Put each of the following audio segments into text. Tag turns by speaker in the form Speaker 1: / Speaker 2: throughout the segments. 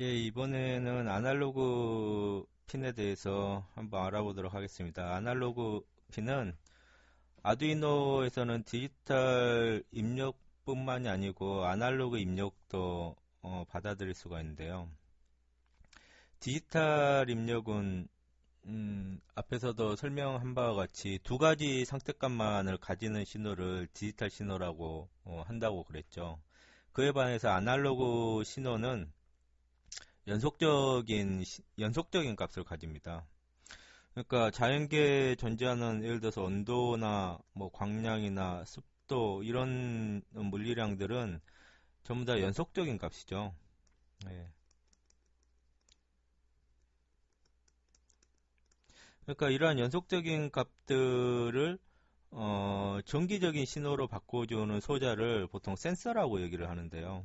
Speaker 1: 예, 이번에는 아날로그 핀에 대해서 한번 알아보도록 하겠습니다. 아날로그 핀은 아두이노에서는 디지털 입력뿐만이 아니고 아날로그 입력도 어, 받아들일 수가 있는데요. 디지털 입력은 음, 앞에서도 설명한 바와 같이 두 가지 상태값만을 가지는 신호를 디지털 신호라고 어, 한다고 그랬죠. 그에 반해서 아날로그 신호는 연속적인 연속적인 값을 가집니다. 그러니까 자연계에 존재하는 예를 들어서 온도나 뭐 광량이나 습도 이런 물리량들은 전부 다 연속적인 값이죠. 네. 그러니까 이러한 연속적인 값들을 어, 정기적인 신호로 바꿔주는 소자를 보통 센서라고 얘기를 하는데요.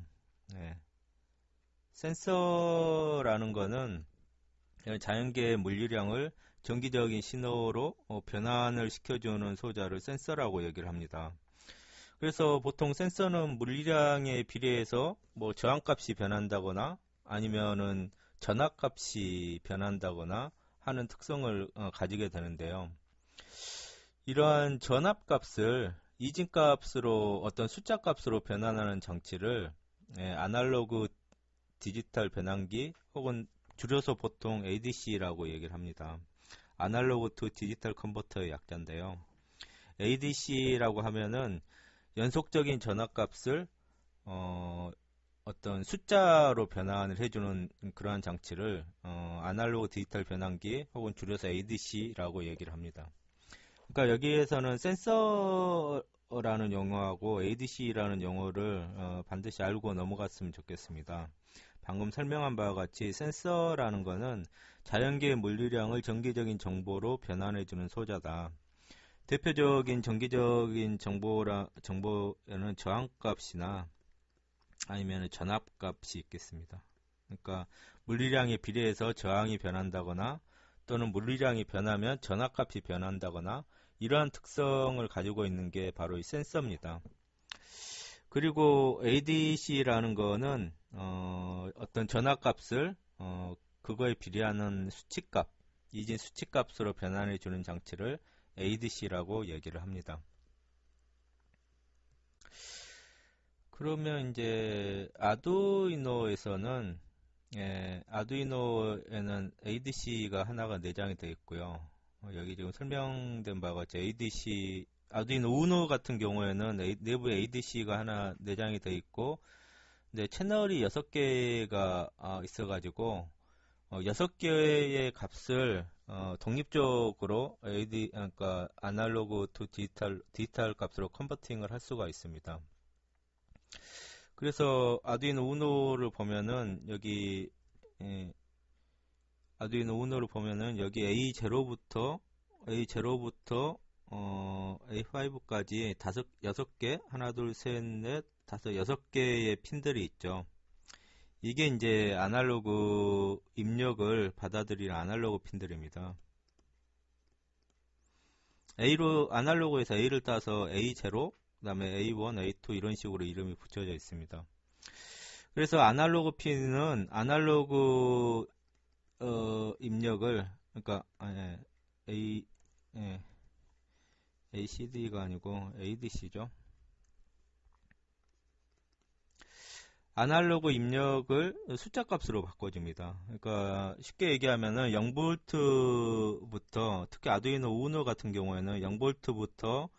Speaker 1: 네. 센서라는 거는 자연계의 물리량을 정기적인 신호로 어, 변환을 시켜주는 소자를 센서라고 얘기를 합니다. 그래서 보통 센서는 물리량에 비례해서 뭐 저항값이 변한다거나 아니면은 전압값이 변한다거나 하는 특성을 어, 가지게 되는데요. 이러한 전압값을 이진값으로 어떤 숫자값으로 변환하는 장치를 예, 아날로그 디지털 변환기 혹은 줄여서 보통 ADC라고 얘기를 합니다. 아날로그 투 디지털 컨버터의 약자인데요. ADC라고 하면은 연속적인 전압값을 어, 어떤 숫자로 변환을 해주는 그러한 장치를 어, 아날로그 디지털 변환기 혹은 줄여서 ADC라고 얘기를 합니다. 그러니까 여기에서는 센서라는 용어하고 ADC라는 용어를 어, 반드시 알고 넘어갔으면 좋겠습니다. 방금 설명한 바와 같이 센서라는 것은 자연계의 물리량을 정기적인 정보로 변환해주는 소자다. 대표적인 정기적인 정보라, 정보에는 저항값이나 아니면 전압값이 있겠습니다. 그러니까 물리량에 비례해서 저항이 변한다거나 또는 물리량이 변하면 전압값이 변한다거나 이러한 특성을 가지고 있는 게 바로 이 센서입니다. 그리고 ADC라는 거는 어, 떤 전압값을 어, 그거에 비례하는 수치값, 이진 수치값으로 변환해 주는 장치를 ADC라고 얘기를 합니다. 그러면 이제 아두이노에서는 예, 아두이노에는 ADC가 하나가 내장이 되어 있고요. 어, 여기 지금 설명된 바와 같이 ADC 아두이노 우노 같은 경우에는 내부에 ADC가 하나 내장이 되어 있고 네, 채널이 6개가 어, 있어가지고 어, 6개의 값을 어, 독립적으로 AD 그러니까 아날로그 투 디지털 디지털 값으로 컨버팅을 할 수가 있습니다. 그래서 아두이노 우노를 보면은 여기 예, 아두이노 우노를 보면은 여기 A0부터 A0부터 어, A5까지 다섯 여섯 개 하나 둘 셋 넷 다섯 여섯 개의 핀들이 있죠. 이게 이제 아날로그 입력을 받아들이는 아날로그 핀들입니다. A로 아날로그에서 A를 따서 A0, 그 다음에 A1, A2 이런 식으로 이름이 붙여져 있습니다. 그래서 아날로그 핀은 아날로그 어, 입력을 그러니까 아, 예, A 예, ACD가 아니고 ADC죠. 아날로그 입력을 숫자 값으로 바꿔줍니다. 그러니까 쉽게 얘기하면은 0볼트부터 특히 아두이노 우노 같은 경우에는 0볼트부터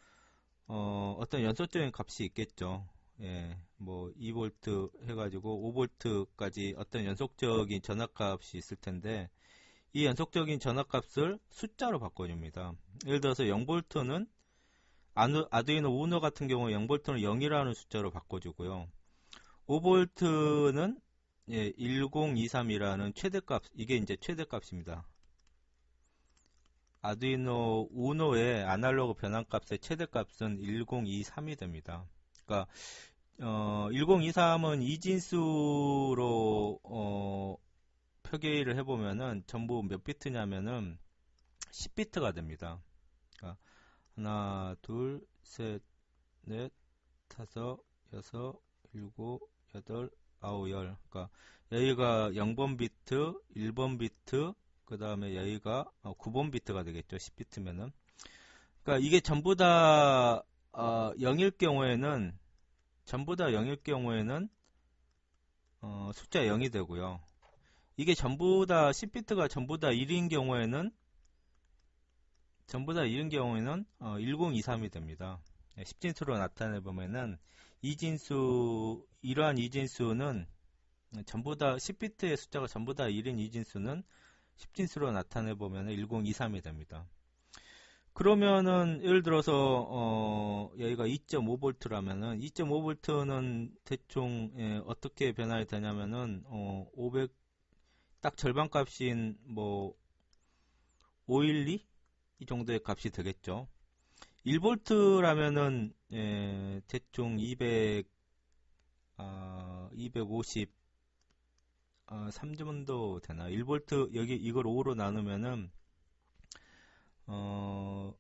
Speaker 1: 어, 어떤 연속적인 값이 있겠죠. 예, 뭐 2볼트 해가지고 5볼트까지 어떤 연속적인 전압값이 있을 텐데 이 연속적인 전압값을 숫자로 바꿔줍니다. 예를 들어서 0볼트는 아두이노 우노 같은 경우 0볼트는 0이라는 숫자로 바꿔주고요. 5볼트는 예, 1023이라는 최대값, 이게 이제 최대값입니다. 아두이노 우노의 아날로그 변환값의 최대값은 1023이 됩니다. 그러니까 어, 1023은 이진수로 어, 표기를 해보면은 전부 몇 비트냐면은 10비트가 됩니다. 그러니까 하나, 둘, 셋, 넷, 다섯, 여섯, 일곱, 여덟, 아우열. 그러니까 여기가 0번 비트, 1번 비트, 그 다음에 여기가 9번 어, 비트가 되겠죠. 10비트면은. 그러니까 이게 전부 다 어, 0일 경우에는 전부 다 0일 경우에는 어, 숫자 0이 되고요. 이게 전부 다 10비트가 전부 다 1인 경우에는 전부 다 1인 경우에는 어, 1023이 됩니다. 10진수로 나타내 보면은 이진수 이러한 이진수는 전부 다 10비트의 숫자가 전부 다 1인 이진수는 10진수로 나타내 보면 1023이 됩니다. 그러면은 예를 들어서 어 여기가 2.5V라면은 2.5V는 대충 예, 어떻게 변화가 되냐면은 어 500 딱 절반 값인 뭐 512? 이 정도의 값이 되겠죠. 1V라면은 예, 대충 200 아, 250 아, 3점도 되나? 1V 여기 이걸 5로 나누면은 어,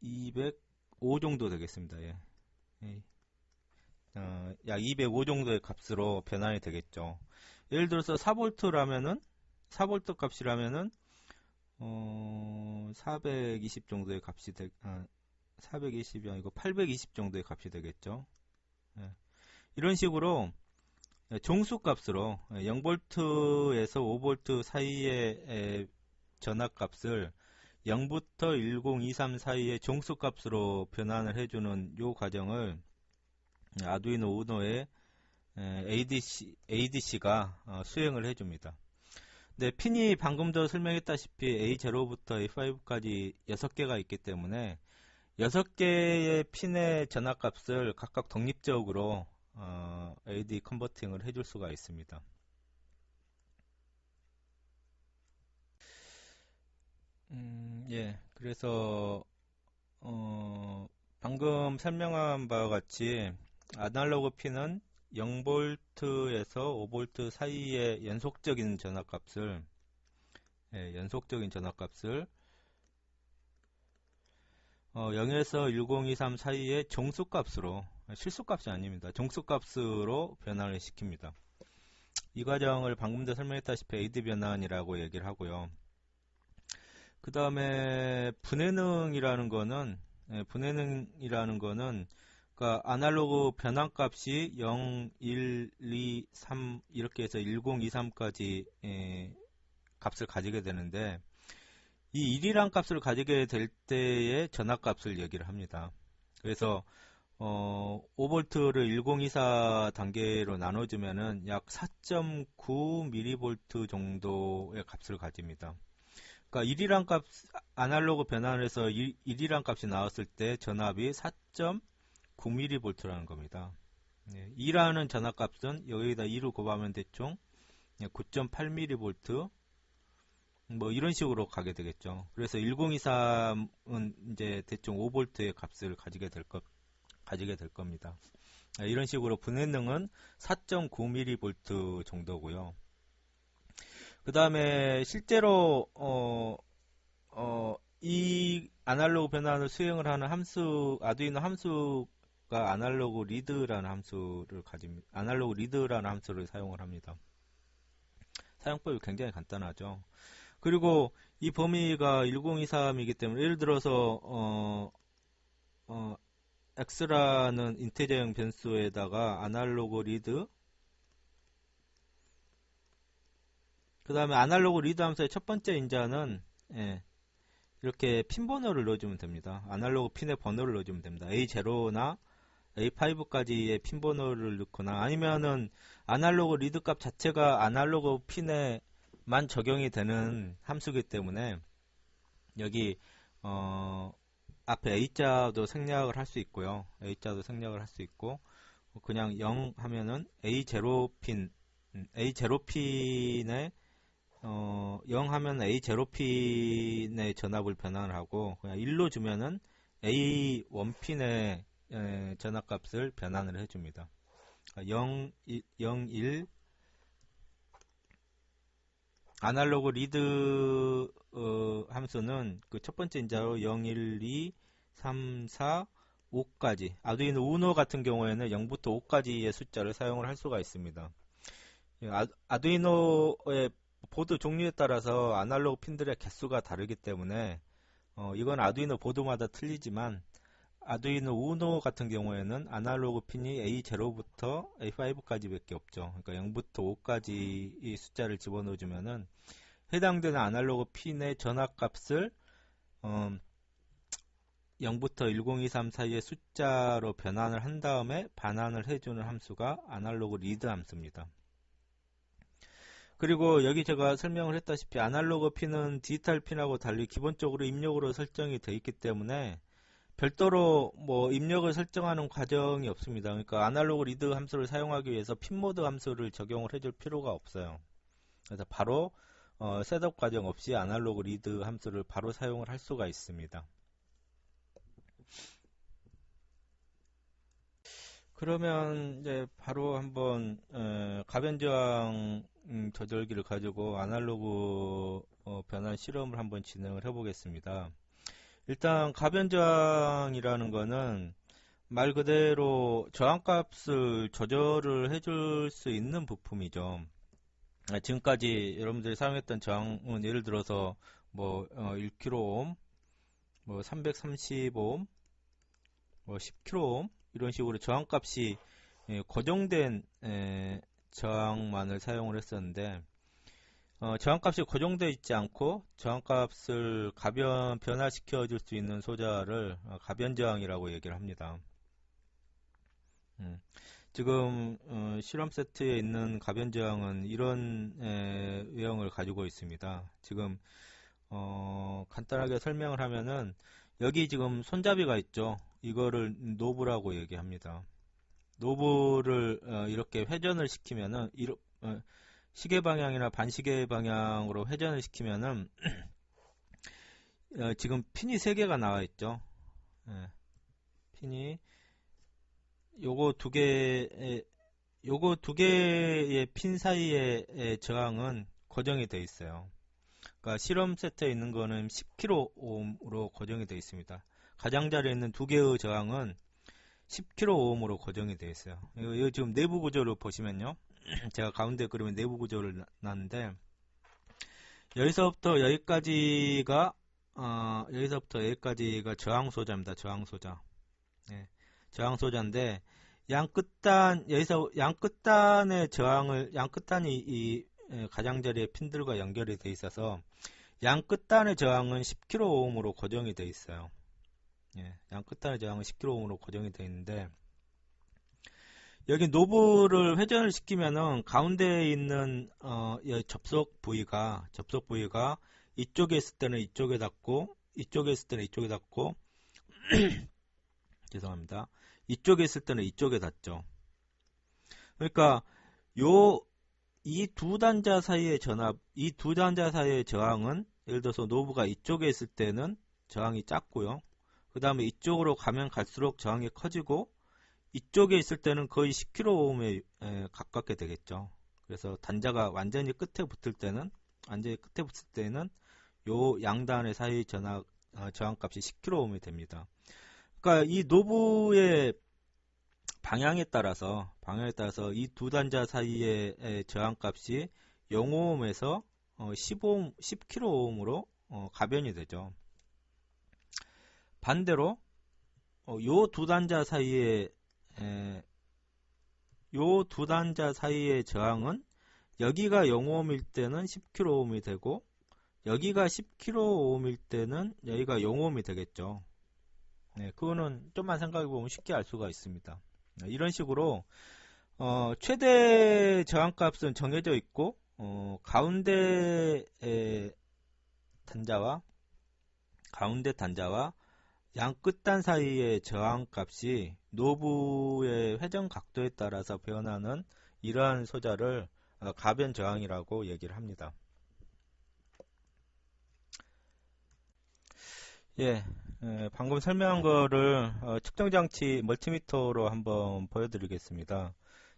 Speaker 1: 205 정도 되겠습니다. 예. 예. 어, 약205 정도의 값으로 변환이 되겠죠. 예를 들어서 4V라면은 4V 값이라면은 어, 420 정도의 값이 되, 아, 420이 아니고 820 정도의 값이 되겠죠. 예. 이런 식으로 종수 값으로 0V에서 5V 사이의 전압 값을 0부터 1023 사이의 종수 값으로 변환을 해주는 이 과정을 아두이노 우노의 ADC, ADC가 어, 수행을 해줍니다. 네, 핀이 방금도 설명했다시피 A0부터 A5까지 6개가 있기 때문에 6개의 핀의 전압값을 각각 독립적으로 어, AD 컨버팅을 해줄 수가 있습니다. 음, 예, 그래서 어, 방금 설명한 바와 같이 아날로그 핀은 0V에서 5V 사이의 연속적인 전압값을 예, 연속적인 전압값을 어, 0에서 1023 사이의 정수값으로 실수값이 아닙니다. 정수값으로 변화를 시킵니다. 이 과정을 방금 전 설명했다시피 에이드 변환이라고 얘기를 하고요. 그 다음에 분해능이라는 거는 예, 분해능이라는 거는 그러니까 아날로그 변환값이 0, 1, 2, 3 이렇게 해서 10, 2, 3까지 예, 값을 가지게 되는데 이 1이란 값을 가지게 될 때의 전압값을 얘기를 합니다. 그래서 어, 5V를 1024 단계로 나눠주면은 약 4.9mV 정도의 값을 가집니다. 그러니까 1이란 값, 아날로그 변환을 해서 1, 1이란 값이 나왔을 때 전압이 4.9mV라는 겁니다. 네, 2라는 전압값은 여기다 2로 곱하면 대충 9.8mV 뭐 이런 식으로 가게 되겠죠. 그래서 1023은 이제 대충 5V의 값을 가지게 될 것, 가지게 될 겁니다. 네, 이런 식으로 분해능은 4.9mV 정도고요. 그 다음에 실제로 어, 어, 이 아날로그 변환을 수행을 하는 함수 아두이노 함수 가 아날로그 리드라는 함수를 가집니다. 아날로그 리드라는 함수를 사용을 합니다. 사용법이 굉장히 간단하죠. 그리고 이 범위가 1023이기 때문에 예를 들어서 어, 어, x라는 인테저형 변수에다가 아날로그 리드 그 다음에 아날로그 리드 함수의 첫 번째 인자는 예, 이렇게 핀 번호를 넣어주면 됩니다. 아날로그 핀의 번호를 넣어주면 됩니다. A0나 A5까지의 핀 번호를 넣거나 아니면은 아날로그 리드 값 자체가 아날로그 핀에만 적용이 되는 함수기 때문에 여기 어, 앞에 A자도 생략을 할 수 있고요. A자도 생략을 할 수 있고 그냥 0 하면은 A0핀 음, A0핀의 어, 0 하면 A0 핀의 전압을 변환을 하고 그냥 1로 주면은 A1 핀의 전압값을 변환을 해줍니다. 0, 1, 0, 1 아날로그 리드 어, 함수는 그 첫 번째 인자로 0, 1, 2, 3, 4, 5까지 아두이노 우노 같은 경우에는 0부터 5까지의 숫자를 사용을 할 수가 있습니다. 예, 아, 두이노의 보드 종류에 따라서 아날로그 핀들의 개수가 다르기 때문에 어, 이건 아두이노 보드마다 틀리지만 아두이노 우노 같은 경우에는 아날로그 핀이 A0부터 A5까지 밖에 없죠. 그러니까 0부터 5까지 이 숫자를 집어넣어주면은 해당되는 아날로그 핀의 전압값을 어, 0부터 1023 사이의 숫자로 변환을 한 다음에 반환을 해주는 함수가 아날로그 리드 함수입니다. 그리고 여기 제가 설명을 했다시피 아날로그 핀은 디지털 핀하고 달리 기본적으로 입력으로 설정이 되어 있기 때문에 별도로 뭐 입력을 설정하는 과정이 없습니다. 그러니까 아날로그 리드 함수를 사용하기 위해서 핀모드 함수를 적용을 해줄 필요가 없어요. 그래서 바로 어, 셋업 과정 없이 아날로그 리드 함수를 바로 사용을 할 수가 있습니다. 그러면 이제 바로 한번 어, 가변 저항 음, 조절기를 가지고 아날로그 어, 변환 실험을 한번 진행을 해 보겠습니다. 일단 가변저항이라는 거는 말 그대로 저항값을 조절을 해줄 수 있는 부품이죠. 아, 지금까지 여러분들이 사용했던 저항은 예를 들어서 뭐 어, 1kΩ, 뭐 330옴, 뭐 10kΩ 이런 식으로 저항값이 예, 고정된 에, 저항만을 사용을 했었는데 어, 저항값이 고정되어 있지 않고 저항값을 가변 변화시켜 줄 수 있는 소자를 어, 가변 저항이라고 얘기를 합니다. 음, 지금 어, 실험 세트에 있는 가변 저항은 이런 에, 유형을 가지고 있습니다. 지금 어, 간단하게 설명을 하면은 여기 지금 손잡이가 있죠. 이거를 노브라고 얘기합니다. 노브를 어, 이렇게 회전을 시키면은 이러, 어, 시계 방향이나 반시계 방향으로 회전을 시키면은 어, 지금 핀이 3개가 나와 있죠. 예, 핀이 요거 두 개, 요거 두 개의 핀 사이의 저항은 고정이 되어 있어요. 그러니까 실험 세트에 있는 거는 10kΩ로 고정이 되어 있습니다. 가장자리에 있는 두 개의 저항은 10kΩ으로 고정이 되어 있어요. 이거 지금 내부 구조를 보시면요. 제가 가운데 그러면 내부 구조를 놨는데 여기서부터 여기까지가 어, 여기서부터 여기까지가 저항 소자입니다. 저항 소자. 네, 저항 소자인데 양 끝단 여기서 양 끝단의 저항을 양 끝단이 이 가장자리의 핀들과 연결이 되어 있어서 양 끝단의 저항은 10kΩ으로 고정이 되어 있어요. 예, 양 끝단의 저항은 10kΩ로 고정이 되어 있는데 여기 노브를 회전을 시키면은 가운데에 있는 어, 접속 부위가 접속 부위가 이쪽에 있을 때는 이쪽에 닿고 이쪽에 있을 때는 이쪽에 닿고 죄송합니다. 이쪽에 있을 때는 이쪽에 닿죠. 그러니까 요 이 두 단자 사이의 전압, 이 두 단자 사이의 저항은 예를 들어서 노브가 이쪽에 있을 때는 저항이 작고요. 그 다음에 이쪽으로 가면 갈수록 저항이 커지고 이쪽에 있을 때는 거의 10km에 가깝게 되겠죠. 그래서 단자가 완전히 끝에 붙을 때는 완전히 끝에 붙을 때는 요 양단의 사이 전압 어, 저항값이 10km이 됩니다. 그러니까 이 노브의 방향에 따라서 방향에 따라서 이 두 단자 사이의 저항값이 0ohm에서 어, 15ohm, 10kohm으로 어, 가변이 되죠. 반대로 어, 요두 단자 사이의 요두 단자 사이의 저항은 여기가 0옴일 때는 10kΩ이 되고 여기가 10kΩ일 때는 여기가 0옴이 되겠죠. 네, 그거는 좀만 생각해 보면 쉽게 알 수가 있습니다. 네, 이런 식으로 어, 최대 저항값은 정해져 있고 어, 가운데 단자와 가운데 단자와 양 끝단 사이의 저항값이 노브의 회전 각도에 따라서 변하는 이러한 소자를 어, 가변 저항이라고 얘기를 합니다. 예, 예 방금 설명한 거를 어, 측정 장치 멀티미터로 한번 보여드리겠습니다.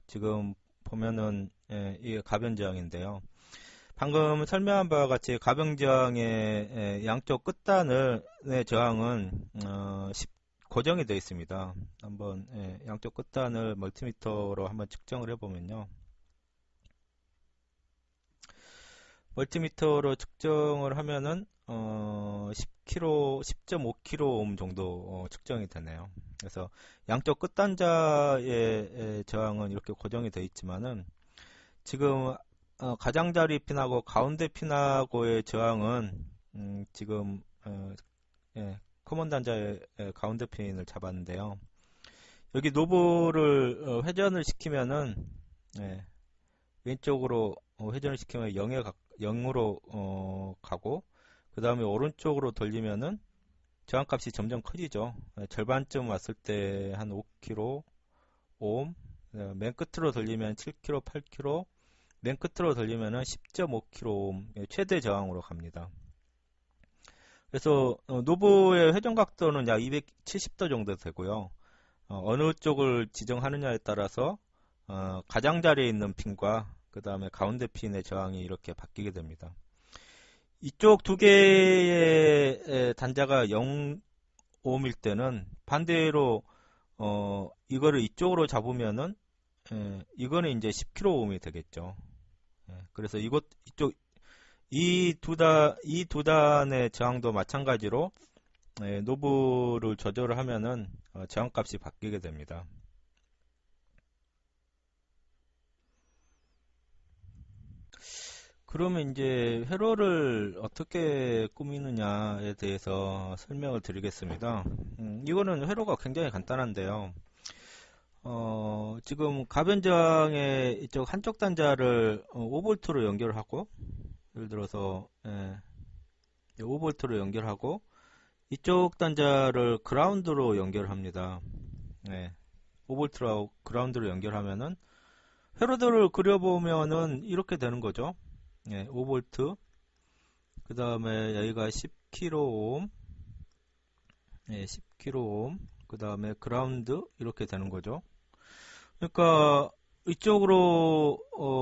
Speaker 1: 지금 보면은 예, 이게 가변 저항인데요. 방금 설명한 바와 같이 가병저항의 양쪽 끝단의 저항은 어, 고정이 되어 있습니다. 한번 예, 양쪽 끝단을 멀티미터로 한번 측정을 해보면요. 멀티미터로 측정을 하면은 어, 10kg, 10.5kΩ 정도 어, 측정이 되네요. 그래서 양쪽 끝단자의 저항은 이렇게 고정이 되어 있지만은 지금 어, 가장자리 핀하고 가운데 핀하고의 저항은 음, 지금 어, 예, 커먼 단자의 가운데 핀을 잡았는데요. 여기 노브를 어, 회전을 시키면은 예, 왼쪽으로 어, 회전을 시키면 0에 가, 0으로 어, 가고 그 다음에 오른쪽으로 돌리면은 저항값이 점점 커지죠. 예, 절반쯤 왔을 때 한 5kg 옴, 맨 끝으로 돌리면 7kg, 8kg, 맨 끝으로 돌리면 10.5kg 옴 예, 최대 저항으로 갑니다. 그래서 어, 노브의 회전 각도는 약 270도 정도 되고요. 어, 느 쪽을 지정하느냐에 따라서 어, 가장자리에 있는 핀과 그 다음에 가운데 핀의 저항이 이렇게 바뀌게 됩니다. 이쪽 두 개의 단자가 0옴일 때는 반대로 어, 이거를 이쪽으로 잡으면은 에, 이거는 이제 10kΩ이 되겠죠. 예, 그래서 이것 이쪽 이 두 단, 이 두 단의 저항도 마찬가지로 예, 노브를 조절을 하면은 어, 저항값이 바뀌게 됩니다. 그러면 이제 회로를 어떻게 꾸미느냐에 대해서 설명을 드리겠습니다. 음, 이거는 회로가 굉장히 간단한데요. 어, 지금 가변장의 이쪽 한쪽 단자를 5V로 어, 연결하고 예를 들어서 예, 5V로 연결하고 이쪽 단자를 그라운드로 연결합니다. 예, 5V로 그라운드로 연결하면은 회로들을 그려보면은 이렇게 되는 거죠. 예, 5V 그 다음에 여기가 10kΩ 예, 10kΩ 그 다음에 그라운드 이렇게 되는 거죠. 그러니까 이쪽으로 어,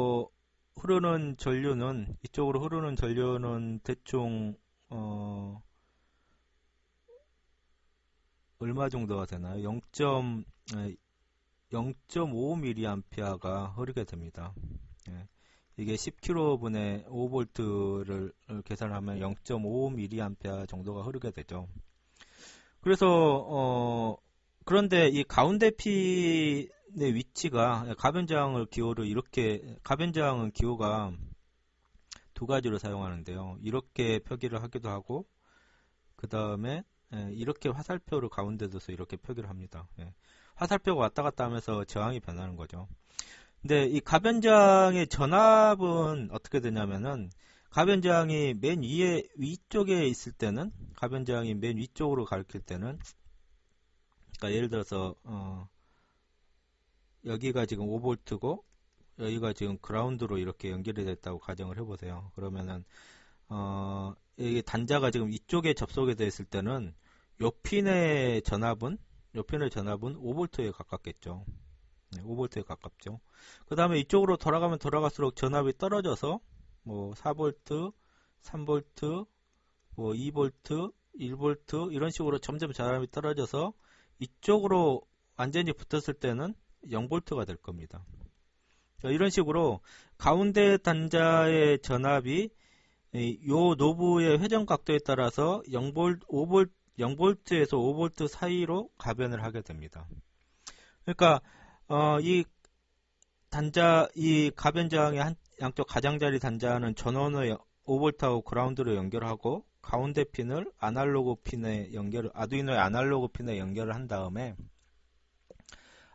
Speaker 1: 흐르는 전류는 이쪽으로 흐르는 전류는 대충 어 얼마 정도가 되나요? 0. 0.5mA가 흐르게 됩니다. 예. 이게 10kV분의 5V를 계산하면 0.5mA 정도가 흐르게 되죠. 그래서 어 그런데 이 가운데 피 네, 위치가 가변장을 기호를 이렇게 가변장은 기호가 두 가지로 사용하는데요. 이렇게 표기를 하기도 하고 그 다음에 예, 이렇게 화살표를 가운데 둬서 이렇게 표기를 합니다. 예, 화살표가 왔다 갔다 하면서 저항이 변하는 거죠. 근데 이 가변장의 전압은 어떻게 되냐면은 가변장이 맨 위에 위쪽에 있을 때는 가변장이 맨 위쪽으로 가리킬 때는 그러니까 예를 들어서 어 여기가 지금 5V고 여기가 지금 그라운드로 이렇게 연결이 됐다고 가정을 해보세요. 그러면은 어, 이게 단자가 지금 이쪽에 접속이 되어 있을 때는 요 핀의 전압은 요 핀의 전압은 5V에 가깝겠죠. 네, 5V에 가깝죠. 그 다음에 이쪽으로 돌아가면 돌아갈수록 전압이 떨어져서 뭐 4V, 3V, 뭐 2V, 1V 이런 식으로 점점 전압이 떨어져서 이쪽으로 완전히 붙었을 때는 0볼트가 될 겁니다. 이런 식으로 가운데 단자의 전압이 요 노브의 회전 각도에 따라서 0볼, 5볼, 0볼트에서 5볼트 사이로 가변을 하게 됩니다. 그러니까 어, 이 단자 이 가변장의 한, 양쪽 가장자리 단자는 전원을 5볼트하고 그라운드로 연결하고 가운데 핀을 아날로그 핀에 연결 아두이노의 아날로그 핀에 연결을 한 다음에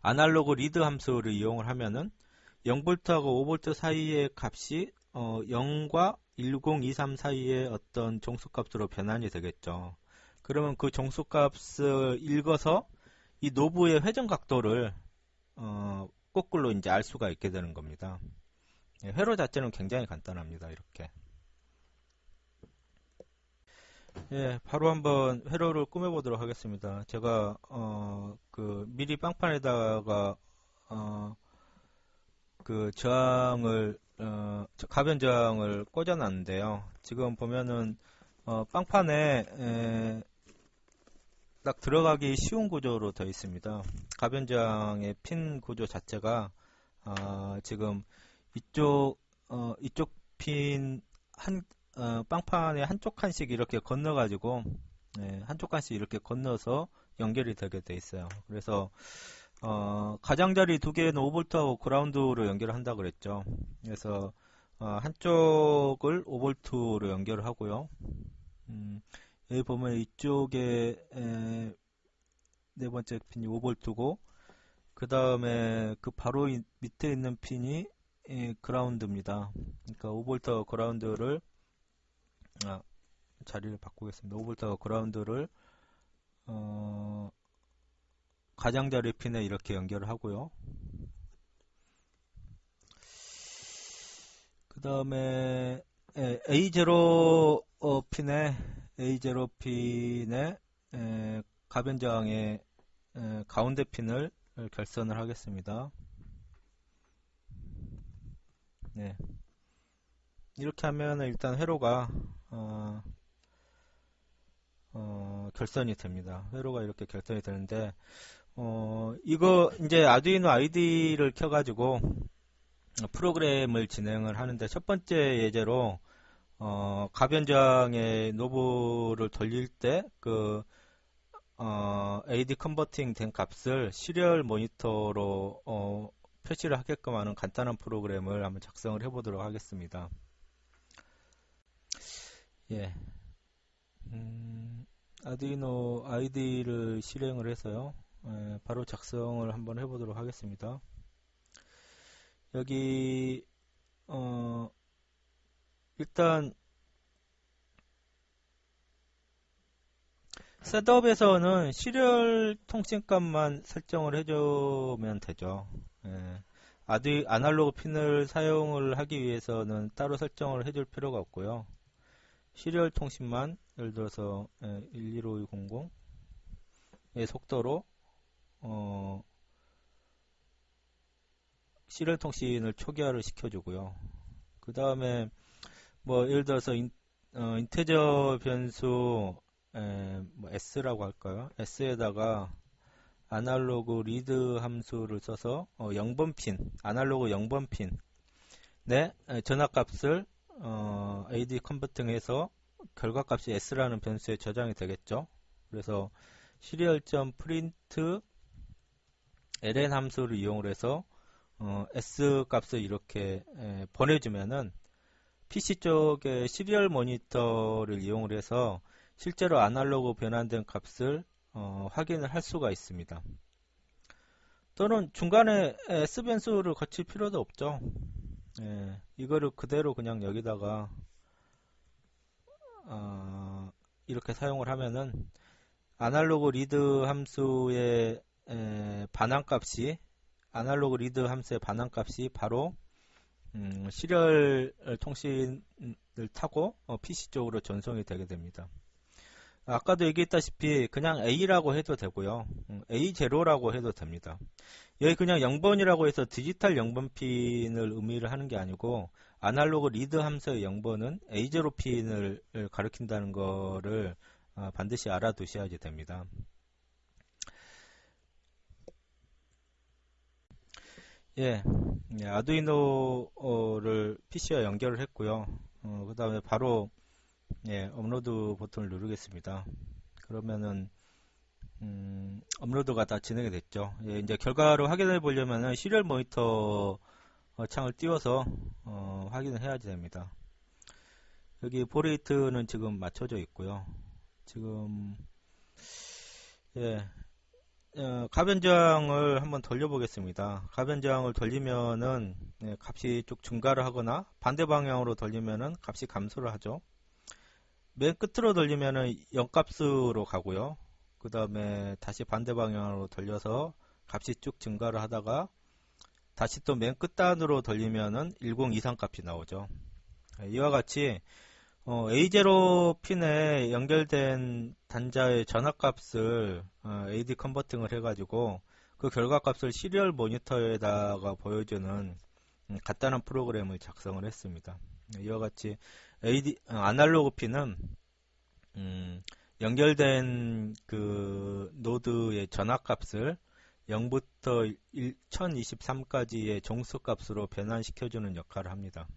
Speaker 1: 아날로그 리드 함수를 이용을 하면은 0V하고 5V 사이의 값이 어, 0과 1023 사이의 어떤 정수값으로 변환이 되겠죠. 그러면 그 정수값을 읽어서 이 노브의 회전 각도를 어, 거꾸로 이제 알 수가 있게 되는 겁니다. 예, 회로 자체는 굉장히 간단합니다. 이렇게. 예, 바로 한번 회로를 꾸며보도록 하겠습니다. 제가 어, 그 미리 빵판에다가 어, 그 저항을 어, 가변 저항을 꽂아놨는데요. 지금 보면은 어, 빵판에 에, 딱 들어가기 쉬운 구조로 되어 있습니다. 가변장의 핀 구조 자체가 어, 지금 이쪽 어, 이쪽 핀 한 어, 빵판의 한쪽 칸씩 이렇게 건너가지고 네, 한쪽 칸씩 이렇게 건너서 연결이 되게 돼 있어요. 그래서 어, 가장자리 두 개는 5V하고 그라운드로 연결을 한다 그랬죠. 그래서 어, 한쪽을 5V로 연결을 하고요. 음, 여기 보면 이쪽에 에, 네 번째 핀이 5V고 그 다음에 그 바로 이, 밑에 있는 핀이 예, 그라운드입니다. 그러니까 5V 그라운드를 아, 자리를 바꾸겠습니다. 5V 그라운드를 어, 가장자리 핀에 이렇게 연결을 하고요. 그 다음에 예, A0 어, 핀에 A0 핀에 에, 에, 가운데 핀을 결선을 하겠습니다. 네. 이렇게 하면 일단 회로가 어, 어, 결선이 됩니다. 회로가 이렇게 결선이 되는데 어, 이거 이제 아두이노 아이디를 켜가지고 프로그램을 진행을 하는데 첫 번째 예제로 어, 가변장의 노브를 돌릴 때그 어, AD 컨버팅 된 값을 시리얼 모니터로 어, 표시를 하게끔 하는 간단한 프로그램을 한번 작성을 해보도록 하겠습니다. 예. 음, 아두이노 아이디를 실행을 해서요. 예, 바로 작성을 한번 해보도록 하겠습니다. 여기 어, 일단 셋업에서는 시리얼 통신값만 설정을 해주면 되죠. 예. 아디 아날로그 핀을 사용을 하기 위해서는 따로 설정을 해줄 필요가 없고요. 시리얼 통신만 예를 들어서 예, 115200의 속도로 어, 시리얼 통신을 초기화를 시켜주고요. 그 다음에 뭐 예를 들어서 인, 어, 인테저 변수 에, 뭐 S라고 할까요? S에다가 아날로그 리드 함수를 써서 어, 0번 핀, 아날로그 0번 핀, 네, 전압값을 어, AD 컨버팅해서 결과값이 S라는 변수에 저장이 되겠죠. 그래서 시리얼.print ln 함수를 이용을 해서 어, S 값을 이렇게 에, 보내주면은 PC 쪽에 시리얼 모니터를 이용을 해서 실제로 아날로그 변환된 값을 어, 확인을 할 수가 있습니다. 또는 중간에 S 변수를 거칠 필요도 없죠. 예, 이거를 그대로 그냥 여기다가 어, 이렇게 사용을 하면은 아날로그 리드 함수의 에, 반환값이 아날로그 리드 함수의 반환값이 바로 음, 시리얼 통신을 타고 어, PC 쪽으로 전송이 되게 됩니다. 아까도 얘기했다시피 그냥 A라고 해도 되고요. 음, A0라고 해도 됩니다. 여기 그냥 0번이라고 해서 디지털 0번 핀을 의미를 하는 게 아니고 아날로그 리드 함수의 0번은 A0 핀을 가리킨다는 거를 어, 반드시 알아두셔야지 됩니다. 예, 예 아두이노를 PC와 연결을 했고요. 어, 그 다음에 바로 예, 업로드 버튼을 누르겠습니다. 그러면은 음, 업로드가 다 진행이 됐죠. 예, 이제 결과를 확인해 보려면은 시리얼 모니터 어, 창을 띄워서 어, 확인을 해야지 됩니다. 여기 보레이트는 지금 맞춰져 있고요. 지금 예, 어, 가변장을 한번 돌려보겠습니다. 가변장을 돌리면은 예, 값이 쭉 증가를 하거나 반대 방향으로 돌리면은 값이 감소를 하죠. 맨 끝으로 돌리면은 0값으로 가고요. 그 다음에 다시 반대 방향으로 돌려서 값이 쭉 증가를 하다가 다시 또 맨 끝단으로 돌리면은 1023 값이 나오죠. 이와 같이 어, A0 핀에 연결된 단자의 전압값을 어, AD 컨버팅을 해가지고 그 결과값을 시리얼 모니터에다가 보여주는 음, 간단한 프로그램을 작성을 했습니다. 이와 같이 AD 어, 아날로그 핀은 음, 연결된 그 노드의 전압값을 0부터 1023까지의 종수값으로 변환시켜주는 역할을 합니다.